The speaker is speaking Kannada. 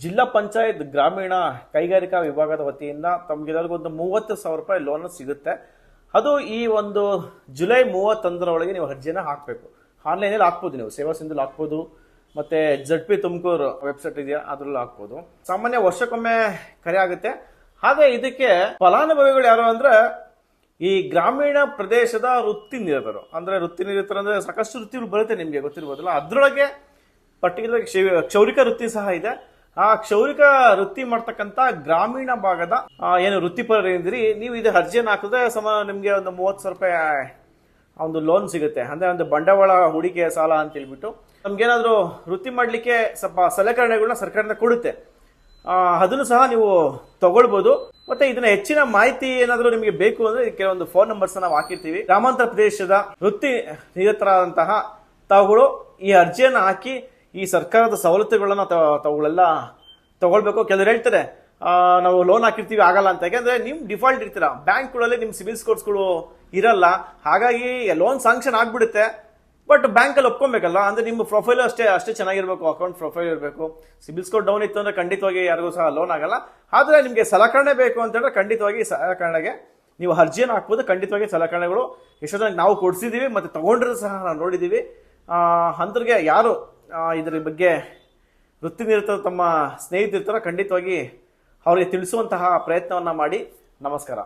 ಜಿಲ್ಲಾ ಪಂಚಾಯತ್ ಗ್ರಾಮೀಣ ಕೈಗಾರಿಕಾ ವಿಭಾಗದ ವತಿಯಿಂದ ತಮಗೆಲ್ಲರಿಗೂ ಒಂದು ಮೂವತ್ತು ಸಾವಿರ ರೂಪಾಯಿ ಲೋನ್ ಸಿಗುತ್ತೆ. ಅದು ಈ ಒಂದು ಜುಲೈ ಮೂವತ್ತೊಂದರ ಒಳಗೆ ನೀವು ಅರ್ಜಿಯನ್ನು ಹಾಕಬೇಕು. ಆನ್ಲೈನಲ್ಲಿ ಹಾಕ್ಬೋದು ನೀವು. ಸೇವಾ ಸಿಂಧುಲ್ ಹಾಕ್ಬೋದು. ಮತ್ತೆ ಜಡ್ ಪಿ ತುಮಕೂರು ವೆಬ್ಸೈಟ್ ಇದೆಯಾ? ಅದರಲ್ಲಿ ಹಾಕ್ಬೋದು. ಸಾಮಾನ್ಯ ವರ್ಷಕ್ಕೊಮ್ಮೆ ಕರೆ ಆಗುತ್ತೆ. ಹಾಗೆ ಇದಕ್ಕೆ ಫಲಾನುಭವಿಗಳು ಯಾರು ಅಂದ್ರೆ ಈ ಗ್ರಾಮೀಣ ಪ್ರದೇಶದ ವೃತ್ತಿ ನಿರತರು. ಅಂದ್ರೆ ವೃತ್ತಿ ನಿರತರು ಅಂದ್ರೆ ಸಾಕಷ್ಟು ವೃತ್ತಿಗಳು ಬರುತ್ತೆ ನಿಮಗೆ ಗೊತ್ತಿರ್ಬೋದಲ್ಲ. ಅದ್ರೊಳಗೆ ಪರ್ಟಿಕ್ಯುಲರ್ ಕ್ಷೌರಿಕ ವೃತ್ತಿ ಸಹ ಇದೆ. ಆ ಕ್ಷೌರಿಕ ವೃತ್ತಿ ಮಾಡ್ತಕ್ಕಂತ ಗ್ರಾಮೀಣ ಭಾಗದ ಏನು ವೃತ್ತಿಪರರಿದ್ದೀರಿ ನೀವು ಇದು ಅರ್ಜಿಯನ್ನು ಹಾಕಿದ್ರೆ ಸಮ ನಿಮಗೆ ಒಂದು ಮೂವತ್ತು ಸಾವಿರ ರೂಪಾಯಿ ಒಂದು ಲೋನ್ ಸಿಗುತ್ತೆ. ಅಂದರೆ ಒಂದು ಬಂಡವಾಳ ಹೂಡಿಕೆ ಸಾಲ ಅಂತ ಹೇಳ್ಬಿಟ್ಟು, ನಮ್ಗೇನಾದರೂ ವೃತ್ತಿ ಮಾಡ್ಲಿಕ್ಕೆ ಸ್ವಲ್ಪ ಸಲಕರಣೆಗಳನ್ನ ಸರ್ಕಾರದಿಂದ ಕೊಡುತ್ತೆ. ಅದನ್ನು ಸಹ ನೀವು ತಗೊಳ್ಬೋದು. ಮತ್ತೆ ಇದನ್ನ ಹೆಚ್ಚಿನ ಮಾಹಿತಿ ಏನಾದರೂ ನಿಮಗೆ ಬೇಕು ಅಂದ್ರೆ ಕೆಲವೊಂದು ಫೋನ್ ನಂಬರ್ಸ್ ನಾವು ಹಾಕಿರ್ತೀವಿ. ಗ್ರಾಮಾಂತರ ಪ್ರದೇಶದ ವೃತ್ತಿ ನಿರತರಾದಂತಹ ತಾವುಗಳು ಈ ಅರ್ಜಿಯನ್ನು ಹಾಕಿ ಈ ಸರ್ಕಾರದ ಸವಲತ್ತುಗಳನ್ನು ತಗೊಳ್ಳೆಲ್ಲ ತಗೊಳ್ಬೇಕು. ಕೆಲವರು ಹೇಳ್ತಾರೆ ನಾವು ಲೋನ್ ಹಾಕಿರ್ತೀವಿ ಆಗಲ್ಲ ಅಂತ. ಯಾಕಂದ್ರೆ ನಿಮ್ ಡಿಫಾಲ್ಟ್ ಇರ್ತೀರಾ. ಬ್ಯಾಂಕ್ಗಳಲ್ಲಿ ನಿಮ್ ಸಿಬಿಲ್ ಸ್ಕೋರ್ಸ್ಗಳು ಇರಲ್ಲ. ಹಾಗಾಗಿ ಲೋನ್ ಸಾಂಕ್ಷನ್ ಆಗ್ಬಿಡುತ್ತೆ. ಬಟ್ ಬ್ಯಾಂಕಲ್ಲಿ ಒಪ್ಕೊಬೇಕಲ್ಲ. ಅಂದ್ರೆ ನಿಮ್ಮ ಪ್ರೊಫೈಲ್ ಅಷ್ಟೇ ಅಷ್ಟೇ ಚೆನ್ನಾಗಿರ್ಬೇಕು. ಅಕೌಂಟ್ ಪ್ರೊಫೈಲ್ ಇರಬೇಕು. ಸಿಬಿಲ್ ಸ್ಕೋರ್ ಡೌನ್ ಇತ್ತು ಅಂದ್ರೆ ಖಂಡಿತವಾಗಿ ಯಾರಿಗೂ ಸಹ ಲೋನ್ ಆಗಲ್ಲ. ಆದ್ರೆ ನಿಮಗೆ ಸಲಕರಣೆ ಬೇಕು ಅಂತ ಹೇಳಿದ್ರೆ ಖಂಡಿತವಾಗಿ ಸಲಕರಣೆಗೆ ನೀವು ಅರ್ಜಿಯನ್ನು ಹಾಕ್ಬೋದು. ಖಂಡಿತವಾಗಿ ಸಲಕರಣೆಗಳು ಎಷ್ಟೋ ಜನಕ್ಕೆ ನಾವು ಕೊಡಿಸಿದೀವಿ ಮತ್ತೆ ತಗೊಂಡ್ರೂ ಸಹ ನಾವು ನೋಡಿದೀವಿ. ಆ, ಅಂಥವ್ರಿಗೆ ಯಾರು ಇದ್ರ ಬಗ್ಗೆ ವೃತ್ತಿ ನಿರತ ತಮ್ಮ ಸ್ನೇಹಿತರಿರ್ತಾರೋ ಖಂಡಿತವಾಗಿ ಅವರಿಗೆ ತಿಳಿಸುವಂತಹ ಪ್ರಯತ್ನವನ್ನು ಮಾಡಿ. ನಮಸ್ಕಾರ.